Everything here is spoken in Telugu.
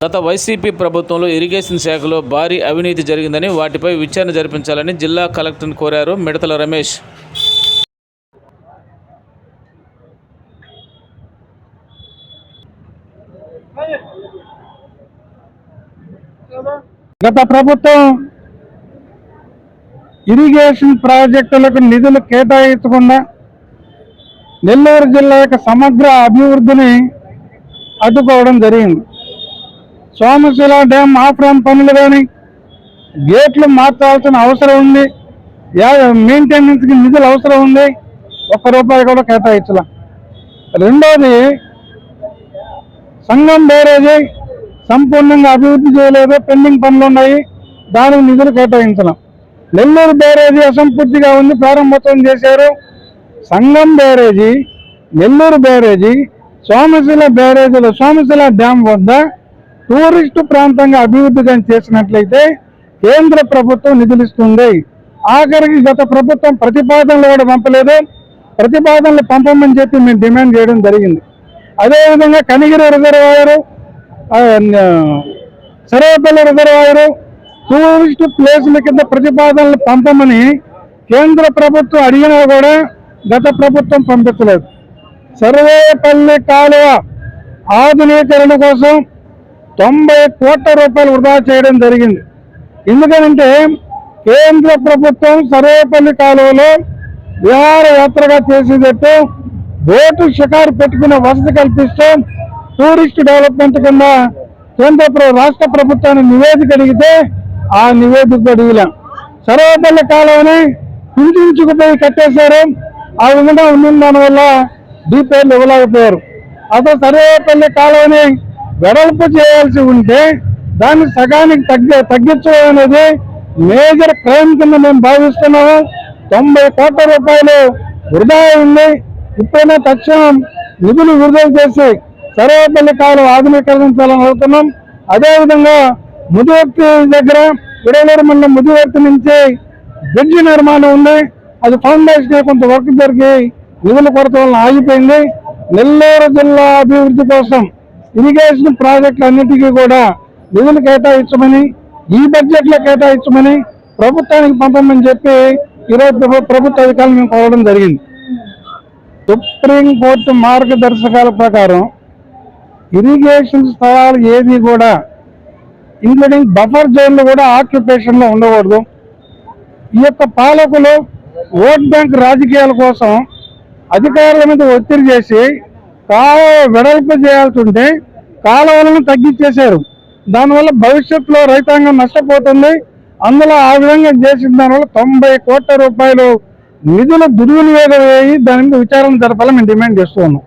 గత వైసీపీ ప్రభుత్వంలో ఇరిగేషన్ శాఖలో భారీ అవినీతి జరిగిందని వాటిపై విచారణ జరిపించాలని జిల్లా కలెక్టర్ను కోరారు మిడతల రమేష్. గత ప్రభుత్వం ఇరిగేషన్ ప్రాజెక్టులకు నిధులు కేటాయించకుండా నెల్లూరు జిల్లా యొక్క సమగ్ర అభివృద్ధిని అడ్డుకోవడం జరిగింది. సోమశిల డ్యామ్ ఆఫ్రాన్ పనులు కానీ గేట్లు మార్చాల్సిన అవసరం ఉంది. మెయింటెనెన్స్కి నిధులు అవసరం ఉంది. ఒక్క రూపాయి కూడా కేటాయించాల. రెండోది సంఘం బ్యారేజీ సంపూర్ణంగా అభివృద్ధి చేయలేదు. పెండింగ్ పనులు ఉన్నాయి. దానికి నిధులు కేటాయించడం నెల్లూరు బ్యారేజీ అసంపూర్తిగా ఉంది. ప్రారంభోత్సవం చేశారు. సంఘం బ్యారేజీ నెల్లూరు బ్యారేజీ సోమశిల బ్యారేజీలో సోమశిల డ్యామ్ వద్ద టూరిస్టు ప్రాంతంగా అభివృద్ధి చేసినట్లయితే కేంద్ర ప్రభుత్వం నిధులిస్తుంది. ఆఖరికి గత ప్రభుత్వం ప్రతిపాదనలు కూడా పంపలేదు. ప్రతిపాదనలు పంపమని చెప్పి మేము డిమాండ్ చేయడం జరిగింది. అదేవిధంగా Kanigiri reservoir Sarepalli Sarvepalli reservoir tourist ప్లేసుల కింద ప్రతిపాదనలు పంపమని కేంద్ర ప్రభుత్వం అడిగినా కూడా గత ప్రభుత్వం పంపించలేదు. సర్వేపల్లి కాలువ ఆధునీకరణ కోసం తొంభై కోట్ల రూపాయలు వృధా చేయడం జరిగింది. ఎందుకంటే కేంద్ర ప్రభుత్వం సర్వేపల్లి కాలువలో విహారయాత్రగా చేసేటట్టు బోటు షికారు పెట్టుకునే వసతి కల్పిస్తూ టూరిస్ట్ డెవలప్మెంట్ కింద కేంద్ర రాష్ట్ర ప్రభుత్వాన్ని నివేదిక అడిగితే ఆ నివేదిక అడిగిలాం సర్వేపల్లి కాలువని కుంచుకుపోయి కట్టేశారు. ఆ విధంగా ఉన్న దానివల్ల డీపీఎల్ ఇవ్వలేకపోయారు అసలు సర్వేపల్లి కాలువని వెడల్పు చేయాల్సి ఉంటే దాన్ని సగానికి తగ్గి తగ్గించడం అనేది మేజర్ క్రైమ్ కింద మేము భావిస్తున్నాము. తొంభై కోట్ల రూపాయలు వృధా అయింది. ఇప్పుడైనా తక్షణం నిధులు విడుదల చేసి సర్వేపల్లి కాలువ ఆధునీకరించాలని అవుతున్నాం అదేవిధంగా ముదివర్తి దగ్గర ఇడలూరు మండలం ముదివర్తి నుంచి బ్రిడ్జి నిర్మాణం ఉంది. అది ఫౌండేషన్ కొంత వర్క్ జరిగి నిధుల కొరత వలన ఆగిపోయింది. నెల్లూరు జిల్లా అభివృద్ధి కోసం ఇరిగేషన్ ప్రాజెక్టులు అన్నిటికీ కూడా నిధులు కేటాయించమని ఈ బడ్జెట్లో కేటాయించమని ప్రభుత్వానికి పంపమని చెప్పి ఈరోజు ప్రభుత్వ అధికారులు మేము కోరడం జరిగింది. సుప్రీం కోర్టు మార్గదర్శకాల ప్రకారం ఇరిగేషన్ స్థలాలు ఏది కూడా ఇంక్లూడింగ్ బఫర్ జోన్లు కూడా ఆక్యుపేషన్లో ఉండకూడదు. ఈ యొక్క పాలకులు ఓట్ బ్యాంక్ రాజకీయాల కోసం అధికారుల మీద ఒత్తిడి చేసి కాలువ వెడల్పు చేయాల్సి ఉంటే కాలువలను తగ్గించేశారు. దానివల్ల భవిష్యత్తులో రైతాంగం నష్టపోతుంది. అందులో ఆ విధంగా చేసిన దానివల్ల తొంభై కోట్ల రూపాయలు నిధుల దుర్వినియోగం అయ్యి దాని మీద విచారణ జరపాలని మేము డిమాండ్ చేస్తున్నాం.